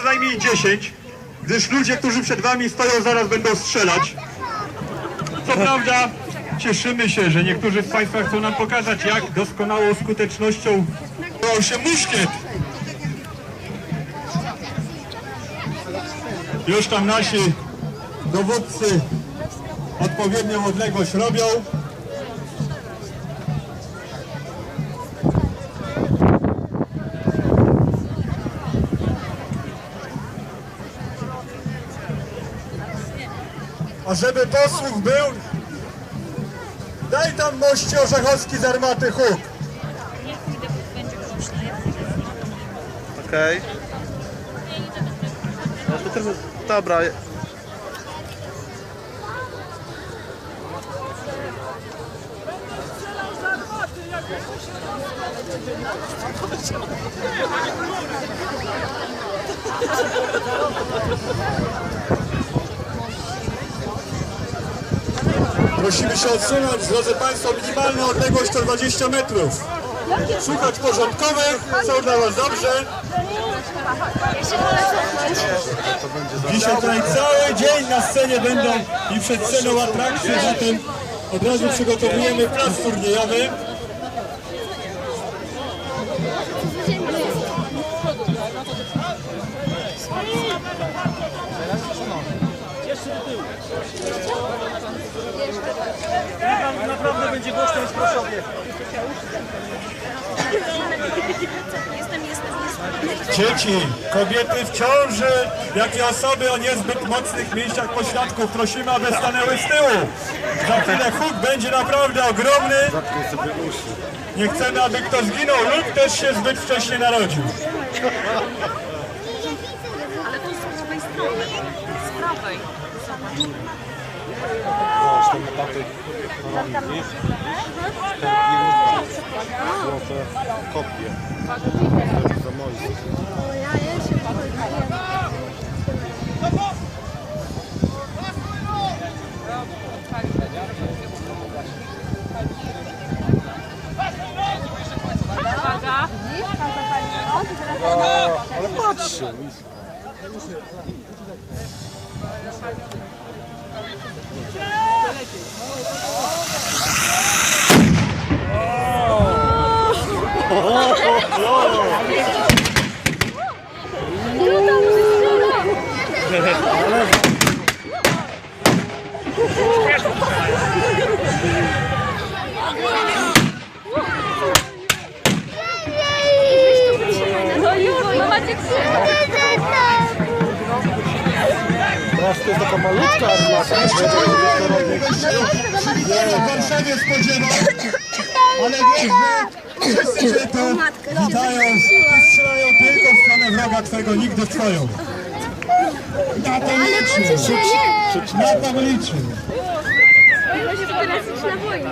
co najmniej 10, gdyż ludzie, którzy przed wami stoją, zaraz będą strzelać. Co prawda, cieszymy się, że niektórzy z Państwa chcą nam pokazać, jak doskonałą skutecznością brał się muszkiet. Już tam nasi dowódcy odpowiednią odległość robią. A żeby posłuch był, daj tam moście Orzechowski z armaty huk. Okej. No to tylko... Dobra. Prosimy się odsunąć, drodzy Państwo, minimalna odległość to 20 metrów. Słuchać porządkowych, są dla Was dobrze. Dzisiaj tutaj cały dzień na scenie będą i przed sceną atrakcje, zatem od razu przygotowujemy plac turniejowy. Naprawdę będzie głośno i. Dzieci, kobiety w ciąży, jak i osoby o niezbyt mocnych mięśniach pośladków prosimy, aby stanęły z tyłu. Za chwilę huk będzie naprawdę ogromny. Nie chcemy, aby kto zginął lub też się zbyt wcześnie narodził. Ale to z prawej strony. Z prawej. Złote kopie. Za moje. Ale patrzcie. No już, no macie Teraz to jest taka malutka armata. Nie, w Warszawie spodziewał, ale że wszyscy cię tu witają i strzelają tylko w stronę wroga twego, nigdy w twoją. Na to liczy, na to liczy. Teraz już na wojnie.